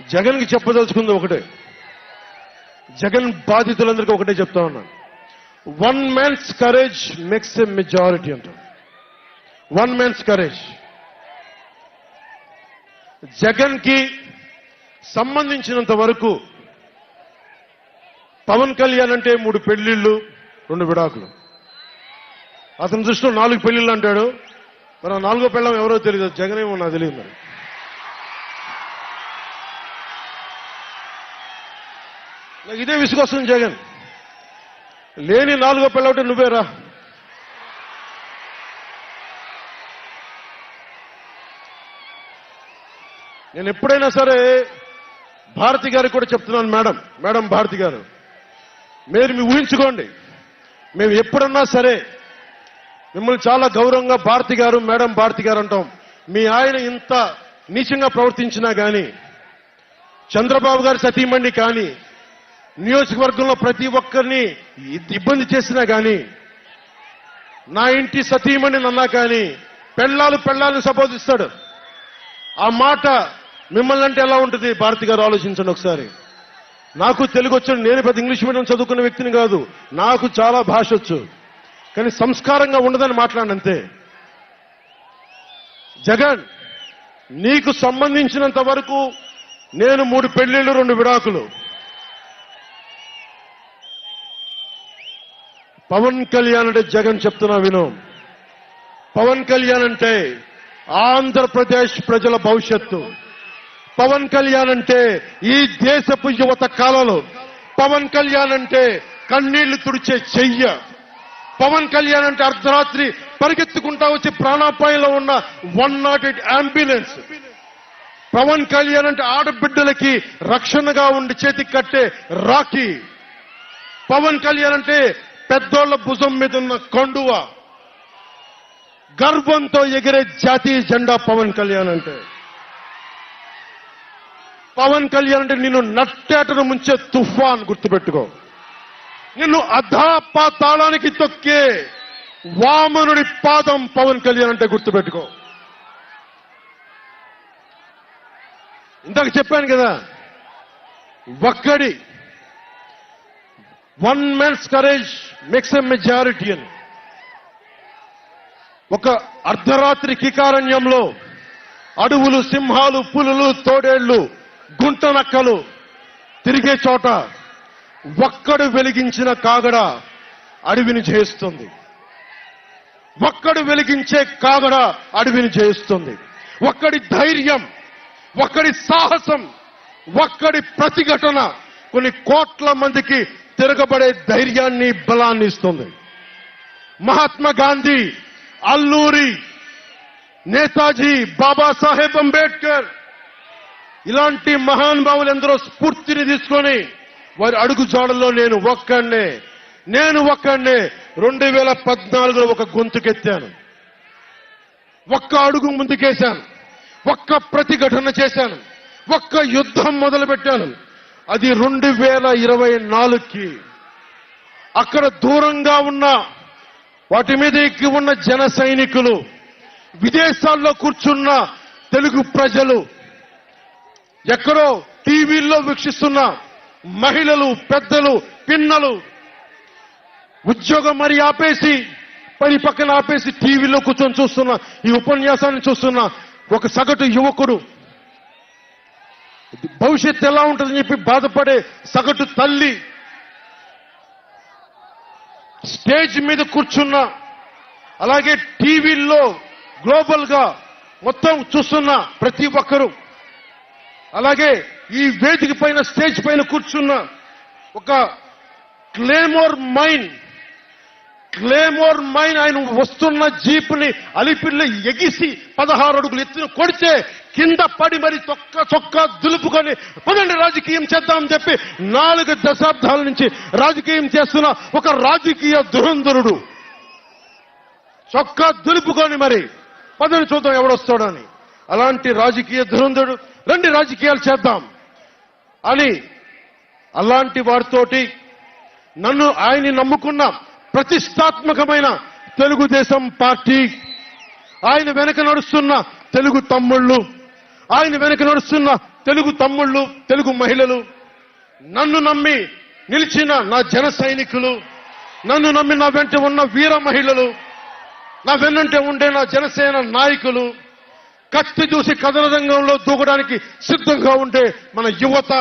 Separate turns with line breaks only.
జగన్కి చెప్పదలుచుకుంది ఒకటే. జగన్ బాధితులందరికీ ఒకటే చెప్తా ఉన్నాను one man's courage makes a majority అంటారు వన్ మ్యాన్స్ కరేజ్ జగన్కి సంబంధించినంత వరకు పవన్ కళ్యాణ్ అంటే మూడు పెళ్ళిళ్ళు రెండు విడాకులు. అతని దృష్టిలో నాలుగు పెళ్ళిళ్ళు అంటాడు. మరి నాలుగో పెళ్ళం ఎవరో తెలియదు. జగన్ ఏమో నాకు తెలియదు మరి. నాకు ఇదే విసుగొస్తుంది జగన్. లేని నాలుగో పెళ్ళవుటే నువ్వేరా? నేను ఎప్పుడైనా సరే భారతి గారికి కూడా చెప్తున్నాను మేడం మేడం భారతి గారు మీరు మీ ఊహించుకోండి. మేము ఎప్పుడన్నా సరే మిమ్మల్ని చాలా గౌరవంగా భారతి గారు మేడం భారతి గారు అంటాం. మీ ఆయన ఇంత నీచంగా ప్రవర్తించినా కానీ చంద్రబాబు గారి సతీమణి కానీ నియోజకవర్గంలో ప్రతి ఒక్కరిని ఇబ్బంది చేసినా కానీ నా ఇంటి సతీమణి నన్నా కానీ పెళ్ళాలు పెళ్ళాలని సంబోధిస్తాడు ఆ మాట మిమ్మల్ని అంటే ఎలా ఉంటుంది? భారతి గారు ఆలోచించండి ఒకసారి. నాకు తెలుగు వచ్చాడు నేను పెద్ద ఇంగ్లీష్ మీడియం చదువుకున్న వ్యక్తిని కాదు. నాకు చాలా భాష వచ్చు. కానీ సంస్కారంగా ఉండదని మాట్లాడంతే జగన్ నీకు సంబంధించినంత వరకు నేను మూడు పెళ్ళిళ్ళు రెండు విడాకులు. పవన్ కళ్యాణ్ అంటే జగన్ చెప్తున్నా విను. పవన్ కళ్యాణ్ అంటే ఆంధ్రప్రదేశ్ ప్రజల భవిష్యత్తు. పవన్ కళ్యాణ్ అంటే ఈ దేశపు యువత కాలంలో. పవన్ కళ్యాణ్ అంటే కన్నీళ్ళు తుడిచే చెయ్య. పవన్ కళ్యాణ్ అంటే అర్ధరాత్రి పరిగెత్తుకుంటా వచ్చి ప్రాణాపాయంలో ఉన్న one nought eight ambulance. Pawan Kalyan అంటే ఆడబిడ్డలకి రక్షణగా ఉండి చేతికి కట్టే రాఖీ. పవన్ కళ్యాణ్ అంటే పెద్దోళ్ళ భుజం మీద ఉన్న కొండువ గర్వంతో ఎగిరే జాతీయ జెండా పవన్ కళ్యాణ్ అంటే. పవన్ కళ్యాణ్ అంటే నిన్ను నట్టేటను ముంచే తుఫాన్ గుర్తుపెట్టుకో. నిన్ను అధాపాతాళానికి తొక్కే వామనుడి పాదం పవన్ కళ్యాణ్ అంటే గుర్తుపెట్టుకో. ఇందాక చెప్పాను కదా ఒక్కడి one man's courage makes a majority అని ఒక అర్ధరాత్రి కికారణ్యంలో అడవులు సింహాలు పులులు తోడేళ్ళు గుంటనక్కలు తిరిగే చోట ఒక్కడు వెలిగించిన కాగడ అడవిని చేస్తుంది ఒక్కడు వెలిగించే కాగడ అడవిని చేస్తుంది ఒక్కడి ధైర్యం ఒక్కడి సాహసం ఒక్కడి ప్రతిఘటన కొన్ని కోట్ల మందికి తిరగబడే ధైర్యాన్ని బలాన్ని ఇస్తుంది. మహాత్మా గాంధీ అల్లూరి నేతాజీ బాబాసాహెబ్ అంబేద్కర్ ఇలాంటి మహానుభావులు ఎందరో స్ఫూర్తిని తీసుకొని వారి అడుగు జాడల్లో నేను ఒక్కడినే నేను ఒక్కడినే రెండు వేల పద్నాలుగులో ఒక గొంతుకెత్తాను. ఒక్క అడుగు ముందుకేశాను. ఒక్క ప్రతిఘటన చేశాను. ఒక్క యుద్ధం మొదలుపెట్టాను. అది రెండు వేల ఇరవై నాలుగుకి. అక్కడ దూరంగా ఉన్న వాటి మీద ఎక్కి ఉన్న జన సైనికులు విదేశాల్లో కూర్చున్న తెలుగు ప్రజలు ఎక్కడో టీవీల్లో వీక్షిస్తున్న మహిళలు పెద్దలు పిన్నలు ఉద్యోగం మరి ఆపేసి పని పక్కన ఆపేసి టీవీలో కూర్చొని చూస్తున్న ఈ ఉపన్యాసాన్ని చూస్తున్న ఒక సగటు యువకుడు భవిష్యత్తు ఎలా ఉంటుందని చెప్పి బాధపడే సగటు తల్లి స్టేజ్ మీద కూర్చున్న అలాగే టీవీల్లో గ్లోబల్గా మొత్తం చూస్తున్న ప్రతి ఒక్కరూ అలాగే ఈ వేదిక పైన స్టేజ్ పైన కూర్చున్న ఒక క్లేమోర్ మైన్ క్లేమోర్ మైన్ ఆయన వస్తున్న జీప్ని అలిపిల్లి ఎగిసి పదహారు అడుగులు ఎత్తున కొడితే కింద పడి మరి చొక్క చొక్కా దులుపుకొని పదండి రాజకీయం చేద్దామని చెప్పి నాలుగు దశాబ్దాల నుంచి రాజకీయం చేస్తున్న ఒక రాజకీయ దురంధరుడు. చొక్కా దులుపుకొని మరి పదని చూద్దాం ఎవడొస్తాడని. అలాంటి రాజకీయ దురంధరుడు రండి రాజకీయాలు చేద్దాం. అని అలాంటి వారితోటి నన్ను ఆయన్ని నమ్ముకున్న ప్రతిష్టాత్మకమైన తెలుగుదేశం పార్టీ ఆయన వెనక నడుస్తున్న తెలుగు తమ్ముళ్ళు ఆయన వెనక నడుస్తున్న తెలుగు తమ్ముళ్ళు తెలుగు మహిళలు నన్ను నమ్మి నిలిచిన నా జన సైనికులు నన్ను నమ్మి నా వెంట ఉన్న వీర మహిళలు నా వెన్నంటే ఉండే నా జనసేన నాయకులు కత్తి చూసి కథన రంగంలో దూకడానికి సిద్ధంగా ఉండే మన యువత